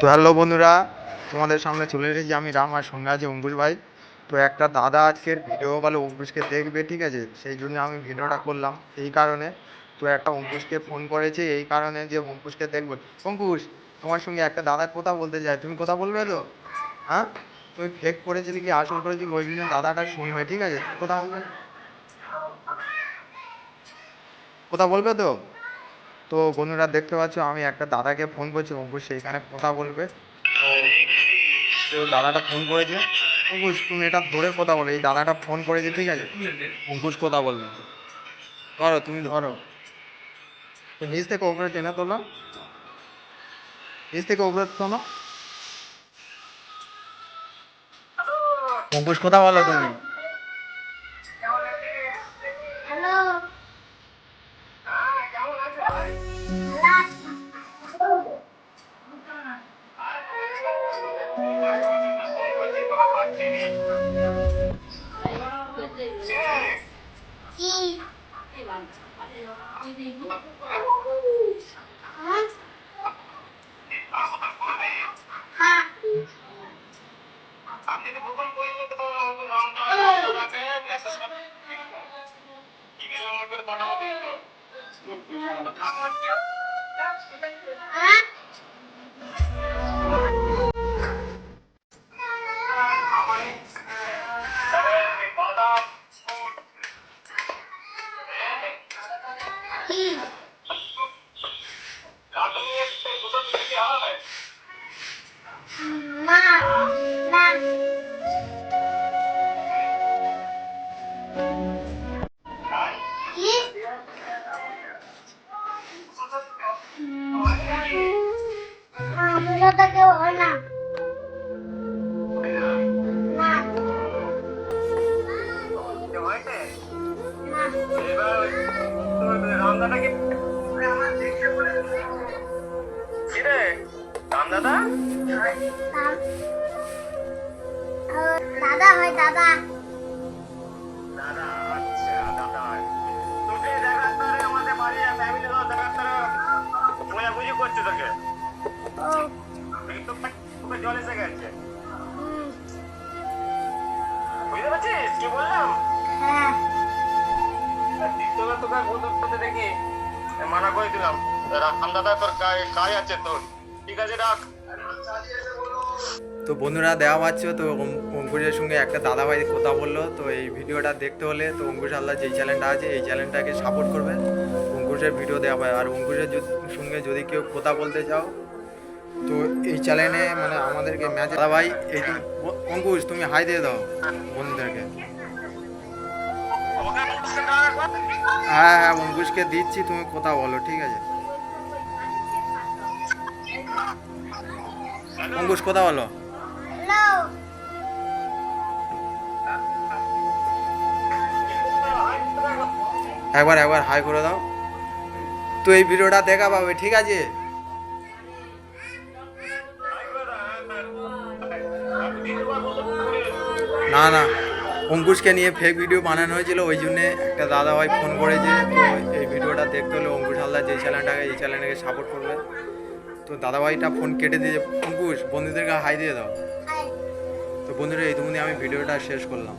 তো হ্যালো বন্ধুরা, তোমাদের সামনে চলে এসেছি আমি রাম আর সঙ্গে আছে অঙ্কুশ ভাই। তো একটা দাদা আজকের ভিডিও বলে অঙ্কুশকে দেখবে, ঠিক আছে? সেই জন্য আমি ভিডিওটা করলাম এই কারণে। তো একটা অঙ্কুশকে ফোন করেছে, এই কারণে যে অঙ্কুশকে দেখব। অঙ্কুশ, তোমার সঙ্গে একটা দাদার কথা বলতে চাই। তুমি কথা বলবে তো? হ্যাঁ? তুমি ফেক করেছিলি কি আসল করেছি ওই জন্য দাদাটা শুনবে ঠিক আছে? কথা বলবে? কথা বলবে তো? তো বন্ধুরা দেখতে পাচ্ছ, আমি একটা দাদাকে ফোন করছি অঙ্কুশ সেইখানে কথা বলবে। তো দাদাটা ফোন করেছে। অঙ্কুশ তুমি এটা ধরে কথা বলো, এই দাদাটা ফোন করেছে, ঠিক আছে? অঙ্কুশ কথা বলবে। ধরো, তুমি ধরো। নিচ থেকে ওপরে টেনে তোলো। নিচ থেকে ওপরে তোলো। অঙ্কুশ কথা বলো তুমি। হ্যাঁ আমরা তাকে হয় না দাদা হয় দাদা। দাদা আচ্ছা দাদা তোকে দেখার আমাদের বাড়ি ফ্যামিলি দেখার পরে বোঝাবুঝি করছে তোকে। তো বন্ধুরা, দেওয়া পাচ্ছ। তো অং- অঙ্কুশের সঙ্গে একটা দাদা ভাই কথা বলল। তো এই ভিডিওটা দেখতে হলে তো অঙ্কুশ আল্লাহ যেই চ্যানেলটা আছে, এই চ্যানেলটাকে সাপোর্ট করবে অঙ্কুশের ভিডিও দেওয়া হয়। আর অঙ্কুশের সঙ্গে যদি কেউ কথা বলতে চাও তো এই চ্যানেলে মানে আমাদেরকে ম্যাচ দাদা ভাই, এই তুমি অঙ্কুশ, তুমি হাই দিয়ে দাও বন্ধুদেরকে। হ্যাঁ হ্যাঁ অঙ্কুশকে দিচ্ছি, তুমি কথা বলো, ঠিক আছে? অঙ্কুশ, কথা বলো। একবার একবার হাই করে দাও। তো এই ভিডিওটা দেখা পাবে ঠিক আছে? না না। অঙ্কুশকে নিয়ে ফেক ভিডিও বানানো হয়েছিল ওই জন্যে একটা দাদা ভাই ফোন করেছে। তো এই ভিডিওটা দেখতে হলে অঙ্কুশ হালদার যে চ্যানেলটাকে এই চ্যানেলটাকে সাপোর্ট করবে। তো দাদা ভাইটা ফোন কেটে দিয়ে অঙ্কুশ বন্ধুদেরকে হাই দিয়ে দাও। তো বন্ধুরা এই তুমি আমি ভিডিওটা শেষ করলাম।